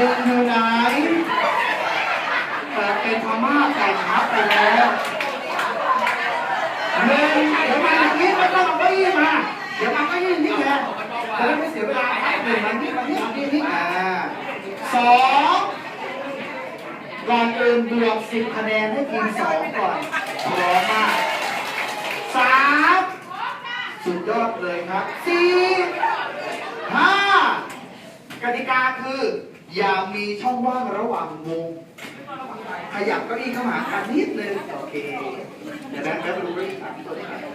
มึงอยู่ไหนเกิเป็นพม่าแต่รับไปแล้วเมึงเดี๋ยวมาอย่นี้ไม่ต้องมาเก้าอี้มา เดี๋ยวมาเก้าอี้นี่แหละจะได้ไม่เสียเวลาให้หนึ่งมันนี่มันนี่มันนี่นี่อ่าสองก่อนเอื่นบวกสิบคะแนนให้ทีมสองก่อนขอมากสามสุดยอดเลยครับสี่ห้ากติกาคือ อย่ามีช่องว่างระหว่างวงขยับเก้าอี้เข้ามากันนิดนึงโอเคเดี๋ยวนะแป๊บนึงเก้าอี้ครับตัวนี้